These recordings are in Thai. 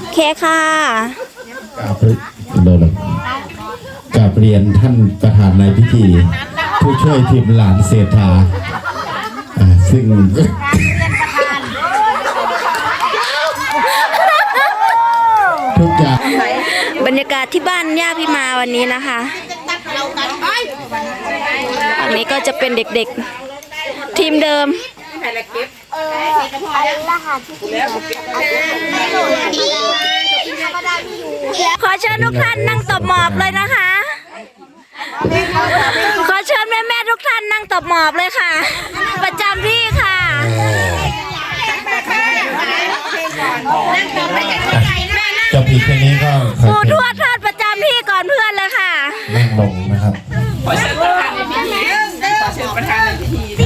โอเคค่ะกราบโดนกราบเรียนท่านประธานในพิธี ผู้ช่วยทีมหลานเศรษฐาอ่าซึ่งทุกอย่างบรรยากาศที่บ้านย่าพี่มาวันนี้นะคะอันนี้ก็จะเป็นเด็กๆ ทีมเดิม ขอเชิญทุกท่านนั่งตบหมอบเลยนะคะ ขอเชิญแม่ๆทุกท่านนั่งตบหมอบเลยค่ะ ประจำที่ค่ะเจ้าผีเพลงนี้ก็เคยปู่เป็นทวดทอดประจำที่ก่อนเพื่อนเลยค่ะนั่งลงนะครับขอเชิญประธานในพิธีขอเชิญประธานในพิธี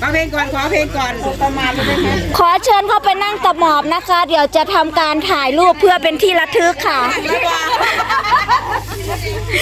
ขอเพลงก่อนขอเพลงก่อนประมาณเลยไหมขอเชิญเข้าไปนั่งตบหมอบนะคะ เดี๋ยวจะทำการถ่ายรูปเพื่อเป็นที่ระทึกค่ะ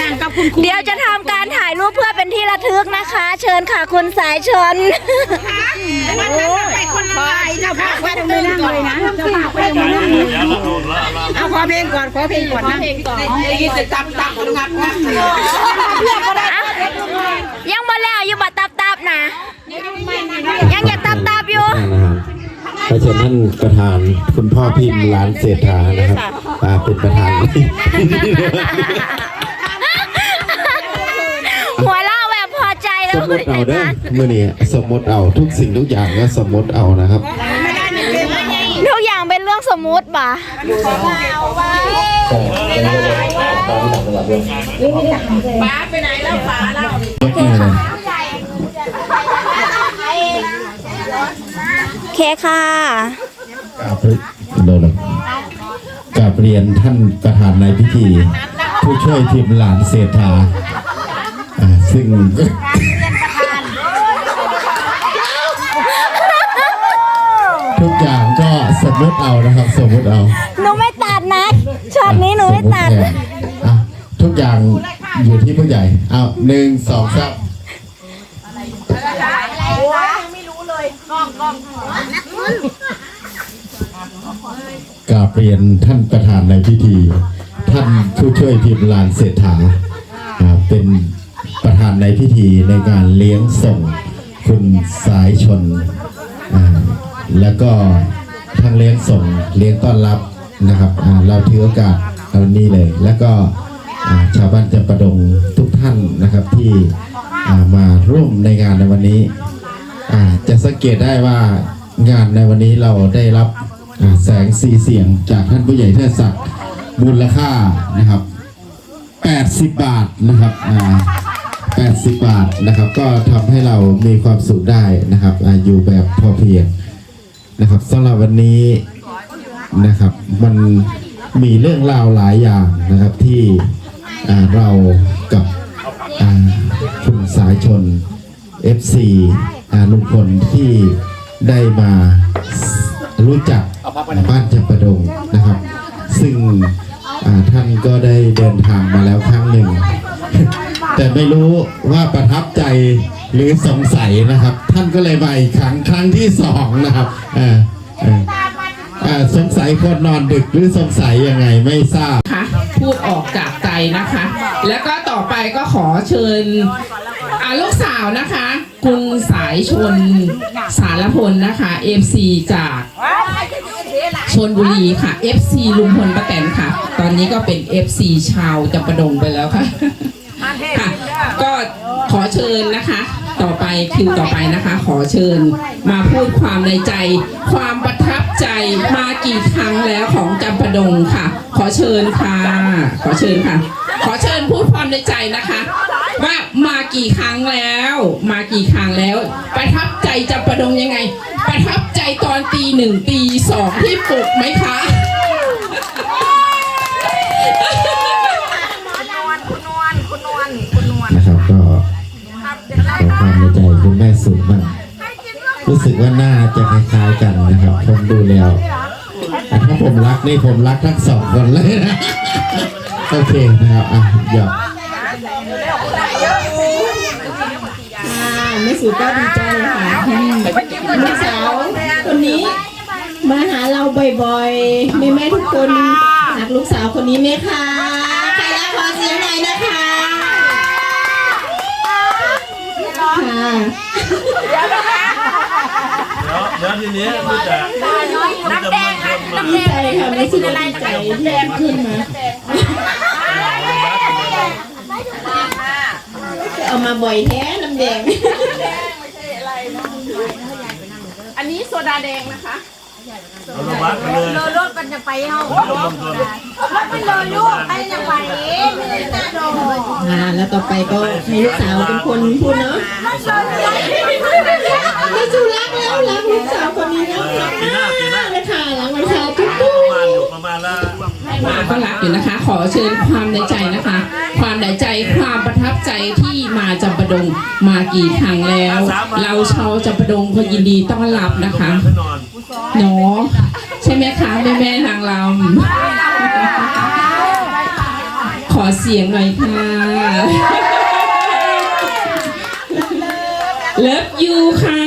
นั่งกับคุณเดี๋ยวจะทำการถ่ายรูปเพื่อเป็นที่ระทึกนะคะ เชิญค่ะคุณสายชน โอ้ยคนละลายเจ้าภาพก็ยังไม่นั่งเลยนะเจ้าภาพก็ยังไม่นั่งเลยเอาขอเพลงก่อนขอเพลงก่อนนะได้ยินแต่ตับตับงับงับยัง เพราะฉะนั้นประธานคุณพ่อพิมพ์หลานเศรษฐานะครับอ่าเป็นประธาน หัวเราะแบบพอใจแล้สวมมติเอาเด้อมื่อนี้สมมติเอาทุกสิ่งทุกอย่างก็สมมติเอานะครับ ทุกอย่างเป็นเรื่องสมมุติป่ะป้าไปไหนแล้วป้าเรา โอเคค่ะ โอ เคค่ะกราบโดนกราบเรียนท่านประธานในพิธี ผู้ช่วยทีมหลานเศรษฐาอ่าซึ่งทุกอย่างก็สมมติเอานะครับ สมมติเอาหนูไม่ตัดนะช็อตนี้หนูไม่ตัดสมมุติแทนอะทุกอย่างอยู่ที่ผู้ใหญ่เอาหนึ่งสองสาม กราบเรียนท่านประธานในพิธี ท่านผู้ช่วยทีมลานเศรษฐาเป็นประธานในพิธีในการเลี้ยงส่งคุณสายชน แล้วก็ทั้งเลี้ยงส่งเลี้ยงต้อนรับนะครับเราถือโอกาสเอานี้เลย แล้วก็ชาวบ้านจำปาดงทุกท่านนะครับที่มาร่วมในงานในวันนี้จะสังเกตได้ว่า งานในวันนี้เราได้รับแสงสีเสียงจากท่านผู้ใหญ่เทศศักดิ์มูลค่านะครับ 80 บาทนะครับ80 บาทนะครับ ก็ทำให้เรามีความสุขได้นะครับออยู่แบบพอเพียงนะครับสำหรับวันนี้นะครับมันมีเรื่องราวหลายอย่างนะครับที่เรากับคุณสายชน FC อ่าลุงพลที่ ได้มารู้จักบ้านจำปะดงนะครับ ซึ่งท่านก็ได้เดินทางมาแล้วครั้งหนึ่ง แต่ไม่รู้ว่าประทับใจหรือสงสัยนะครับ ท่านก็เลยมาอีกครั้งครั้งที่สองนะครับอ่า สงสัยคนนอนดึกหรือสงสัยยังไงไม่ทราบค่ะพูดออกจากใจนะคะ แล้วก็ต่อไปก็ขอเชิญอ่าลูกสาวนะคะ คุณสายชนสารพลนะคะ FC จากชนบุรีค่ะ FC ลุงพลป้าแตนค่ะ ตอนนี้ก็เป็น FC ชาวจำปาดงไปแล้วค่ะค่ะ ก็ขอเชิญนะคะ ต่อไปคิวต่อไปนะคะ ขอเชิญมาพูดความในใจ ความประทับ ใจมากี่ครั้งแล้วของจำปาดงค่ะ ขอเชิญค่ะ ขอเชิญค่ะ ขอเชิญพูดความในใจนะคะ ว่ามากี่ครั้งแล้ว มากี่ครั้งแล้ว ประทับใจจำปาดงยังไง ประทับใจตอนตีหนึ่งตีสองที่ปลุกไหมคะนะครับก็ขอความในใจคุณแม่สูงมาก รู้สึกว่าหน้าจะคล้ายๆกันนะครับ ผมดูแล้วถ้าผมรักนี่ผมรักทั้งสองคนเลยนะโอเคนะครับอะหยอกไม่สุดก็ดีใจค่ะลูกสาวคนนี้มาหาเราบ่อยๆแม่แม่ๆทุกคนรักลูกสาวคนนี้ไหมคะใครรักขอเสียงหน่อยนะคะค่ะ เดี๋ยวเดี๋ยวทีนี้คือจะน้ำแดงน้ำดีใจค่ะไม่ใช่อะไรใจที่ขึ้นมาเอามาบ่อยแท้น้ำแดงอันนี้โซดาแดงนะคะเอาลงวัดไปเลยรถมันจะไปเฮาลงตัวรถมันเลยลูกไปจะไปเองไม่ได้โดนอ่าแล้วต่อไปก็ให้ลูกสาวเป็นคนพูดเนาะ แม่จูรักแล้วรักลูกสาวคนนี้นะปีหน้าปีหน้าเลยค่ะหลังวันชาจุ๊บประมาณอยู่ประมาณละมาก็รักอยู่นะคะ ขอเชิญความในใจนะคะ ความในใจความประทับใจที่มาจำปาดงมากี่ครั้งแล้ว เราชาวจำปาดงก็ยินดีต้อนรับนะคะไปนอนเนาะใช่ไหมคะแม่แม่ๆนางรำขอเสียงหน่อยค่ะเลิฟยูค่ะ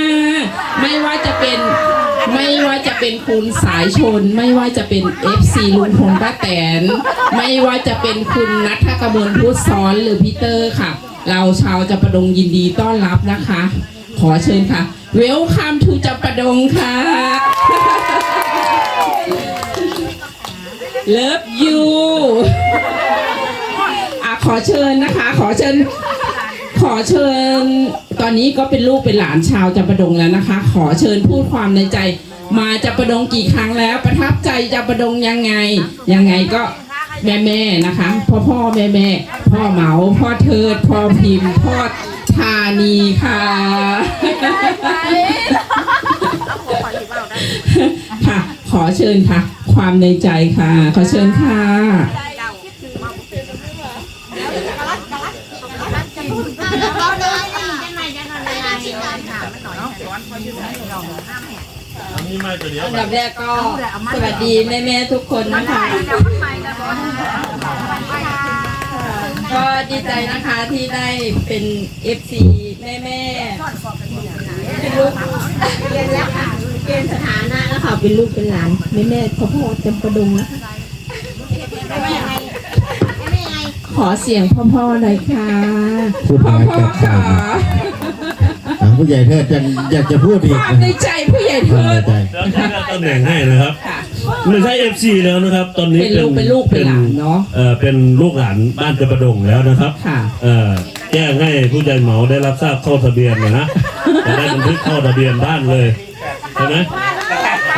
ไม่ว่าจะเป็นไม่ว่าจะ เป็นคุณสายชน ไม่ว่าจะเป็น FC ลุงพลป้าแตน ไม่ว่าจะเป็นคุณนัทกมลพุทธซ้อนหรือพีเตอร์ค่ะ เราชาวจับประดงยินดีต้อนรับนะคะ ขอเชิญค่ะ Welcome to จับประดงค่ะ Love you อะขอเชิญนะคะ ขอเชิญขอเชิญตอนนี้ก็เป็นลูกเป็นหลานชาวจับประดงแล้วนะคะ ขอเชิญพูดความในใจ มาจับประดงกี่ครั้งแล้ว ประทับใจจับประดงยังไง ยังไงก็แม่แม่นะคะ พ่อพ่อแม่แม่พ่อเหมาพ่อเทิดพ่อพิมพ์พ่อธานีค่ะค่ะ ขอเชิญค่ะ ความในใจค่ะ ขอเชิญค่ะเราเลยจะไหนจะนอนยังไงอัน นี้ไม่ตัวเดียวอันดับแรกก็สวัสดีแม่แม่ๆทุกคนนะคะ ก็ดีใจนะคะที่ได้เป็น FC แม่แม่ๆเป็นลูกเกณฑ์สถานะแล้วค่ะเป็นลูกเป็นหลานแม่แม่ๆพ่อพ่อจำประดงนะคะขอเสียงพ่อพ่อหน่อยค่ะพูดพ่อน้อยพ่อกับค่ะอ่า ผู้ใหญ่เทิดยังอยากจะพูดอีคกวามในใจผู้ใหญ่ควาเทิมในดใจเดี๋ยวจะเลือกตำแหน่งให้นะครับ ค่ะ ไม่ใช่ FC แล้วนะครับ ตอนนี้เป็นลูกเป็นลูกเป็นหลานเนอะเออเป็นลูกหลานบ้านจะประดงแล้วนะครับค่ะ เออแจ้งให้ผู้ใหญ่เหมาได้รับทราบเข้าทะเบียนนะนะจะได้บันทึกเข้าทะเบียนบ้านเลยใช่ไหม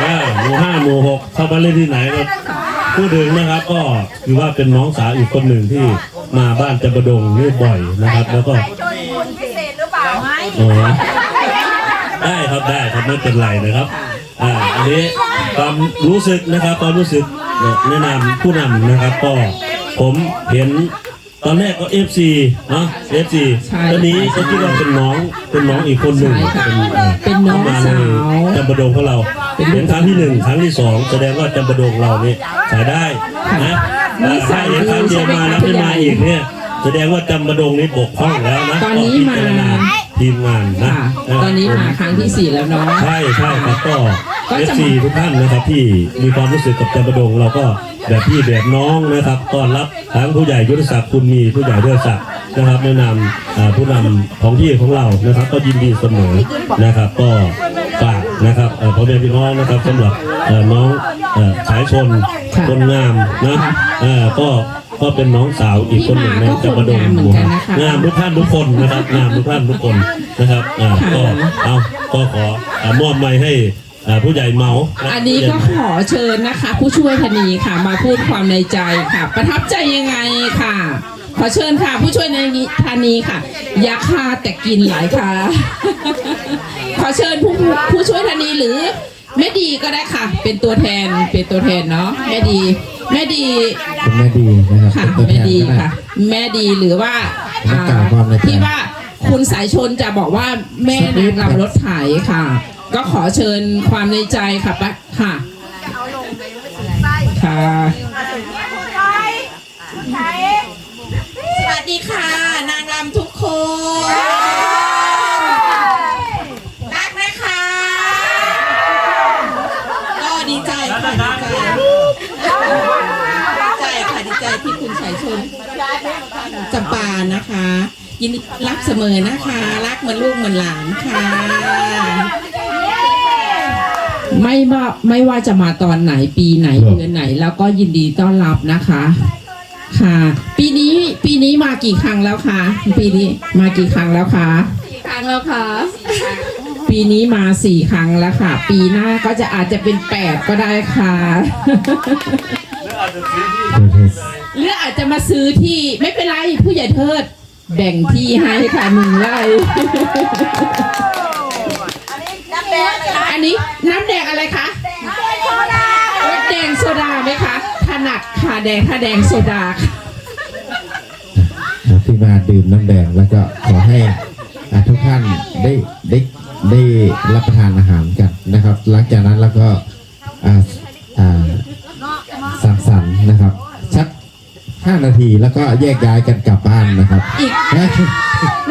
อ่าหมู่ห้าหมู่หกเข้ามาเล่นที่ไหนก็พูดถึงนะครับ ก็คือว่าเป็นน้องสาวอีกคนหนึ่งที่มาบ้านจะประดงนี่บ่อยนะครับ แล้วก็ อ๋อได้ครับได้ครับไม่เป็นไรนะครับอ่าอันนี้ความรู้สึกนะครับความรู้สึกแนะนำผู้นำนะครับ ก็ผมเห็นตอนแรกก็ FC เนาะ FC ใช่ตอนนี้ก็คิดว่าเป็นน้องเป็นน้องอีกคนหนึ่งใช่ค่ะอ่อเป็นน้องข้มสาวในจำปะดงของเราเป็นครั้งที่หนึ่งครั้งที่สองแสดงว่าจำปะดงเรานี่ขายได้นะอ่าถ้าเห็นครั้งเดียวมาแล้วไม่มาอีกเนี่ย แสดงว่าจำปะดงนี่บกพร่องแล้วนะตอนนี้พิมาจารณทีมงานนะค่ะ ตอนนี้มาครั้งที่สี่แล้วเนาะ ใช่ใช่ครับก็ก็เอฟจะซีทุกท่านนะครับที่มีความรู้สึกกับจำปาดงเราก็แบบพี่แบบน้องนะครับต้อนรับทั้งผู้ใหญ่ยุทธศักดิ์คุณมีผู้ใหญ่เดือศักดิ์นะครับแนะนำอ่าผู้นำของที่ของเรานะครับ ก็ยินดีเสมอนะครับ ก็ฝากนะครับเอ่อพ่อแม่พี่น้องนะครับสำหรับเอ่อน้องเอ่อสายชนค่ะ คนงามนะเอ่อก็ ก็เป็นน้องสาวอีกคนหนึ่งในที่มาก็จำปาดงคนงามเหมือนกันนะคะงามทุกท่านทุกคนนะครับงามทุกท่านทุกคนนะครับอ่าก็เอาก็ขออ่ามอบไม้ให้อ่าผู้ใหญ่เมาะอันนี้ก็ขอเชิญนะคะ ผู้ช่วยธนีค่ะมาพูดความในใจค่ะ ประทับใจยังไงค่ะ ขอเชิญค่ะ ผู้ช่วยธนีค่ะอยาฆ่าแต่กินหลายค่ะ ขอเชิญผู้ผู้ช่วยธนีหรือ แม่ดีก็ได้ค่ะ เป็นตัวแทนเป็นตัวแทนเนาะแม่ดี แม่ดีคุณแม่ดีนะครับค่ะเป็นตัวแทแม่นดีก็ได้ ค่ะ แม่ดีหรือว่านักกล่าวความในใจที่ว่าคุณสายชนจะบอกว่าแม่นางรำรถไถค่ะ ก็ขอเชิญความในใจค่ะปะค่ะค่ะสวัสดีค่ะ นางรำทุกคนรักนะคะ ก็ดี ใจค่ะดีใจที่คุณสายชนจำปานะคะ ยินดีรับเสมอนะคะ รักเหมือนลูกเหมือนหลานค่ะ ไม่ว่าไม่ว่าจะมาตอนไหนปีไหนครับเดือนไหน แล้วก็ยินดีต้อนรับนะคะ ค่ะ ปีนี้ปีนี้มากี่ครั้งแล้วคะปีนี้มากี่ครั้งแล้วคะครั้งแล้วค่ะปีนี้มาสี่ครั้งแล้วค่ะ ปีหน้าก็จะอาจจะเป็นแปดก็ได้ค่ะหรืออาจจะมาซื้อที่ไม่เป็นไรผู้ใหญ่เทิด แบ่งที่ให้ค่ะหนึ่งไร่อันนี้น้ำแดงอะไรคะแดงโซดาไหมคะถนัดค่ะแดงถ้าแดงโซดาค่ะ นะที่มาดื่มน้ำแดงแล้วก็ขอให้อ่าทุกท่านได้ได้ได้รับประทานอาหารกันนะครับ หลังจากนั้นแล้วก็อ่าอ่า 5 นาทีแล้วก็แยกย้ายกันกลับบ้านนะครับ อีก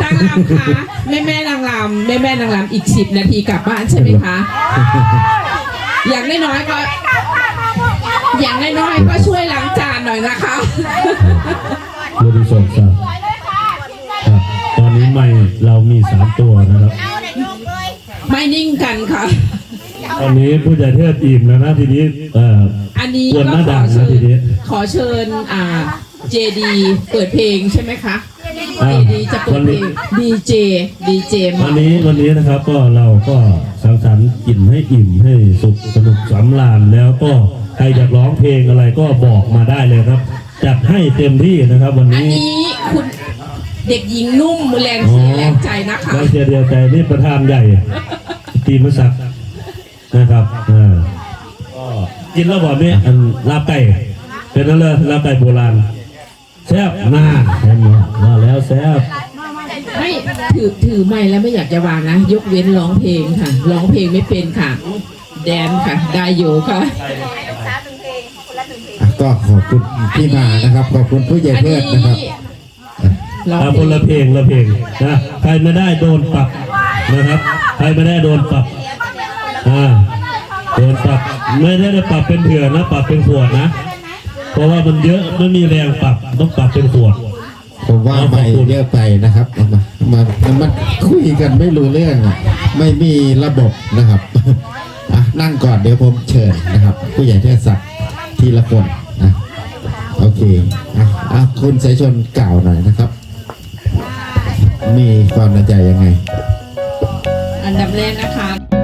นางลำคะแม่แม่นางลำแม่แม่นางลำอีก 10 นาทีกลับบ้านใช่ไหมคะ อย่างน้อยๆก็ อย่างน้อยๆก็ช่วยล้างจานหน่อยนะคะ ดูดูสดดครับตอนนี้ไม่เรามีสามตัวนะครับ ไม่นิ่งกันค่ะ ตอนนี้ผู้ใหญ่เทศอิ่มแล้วนะทีนี้เอ่ออันนี้ก็น้าขด่าอนะเชิทีญนี้ ขอเชิญอ่า เจดีเปิดเพลงใช่ไหมคะ อ่าเจดีจะเปิดเพลงดีเจดีเจวัมานนี้วันนี้นะครับก็เราก็สังสรรค์กินให้อิ่มให้สุขสนุกสำราญแล้วก็ใครอยากร้องเพลงอะไรก็บอกมาได้เลยครับจัดให้เต็มที่นะครับ วันอันนี้นี้คุณเด็กหญิงนุ่มแรงเชียร์แรงใจนะคะเราเชียร์เดียวใจนี่ประธานใหญ่ตีมศักดิ์นะครับอ่าก็กินแล้วบอกนี่อันลาบไก่เป็นนั่นเลยลาบไก่โบราณ แซ่บมากเห็นไหมว่าแล้วแซ่บไม่ถือถือไม่แล้วไม่อยากจะวางนะ ยกเว้นร้องเพลงค่ะ ร้องเพลงไม่เป็นค่ะ แดนค่ะ ได้อยู่ค่ะอะก็ขอบคุณที่มานะครับ ขอบคุณผู้ใหญ่อันเพื่นี้อนนะครับร้องอ่าเพคลนงละเพลงละเพลงนะใครไม่ได้โดนปรับนะครับ ใครไม่ได้โดนปรับอ่าโดนปรับไม่ได้ได้ปรับเป็นเถื่อนนะ ปรับเป็นขวดนะ เพราะว่ามันเยอะไม่มีแรงปรับต้องปรับเป็นขวด ผมว่าไม่เยอะไปนะครับเอามามามันคุยกันไม่รู้เรื่องอะไม่มีระบบนะครับอะนั่งก่อนเดี๋ยวผมเชิญนะครับ ผู้ใหญ่เทศศักดิ์ทีละคนนะโอเคอะอะคุณสายชนกล่าวหน่อยนะครับ มีความในใจยังไง อันดับแรกนะคะ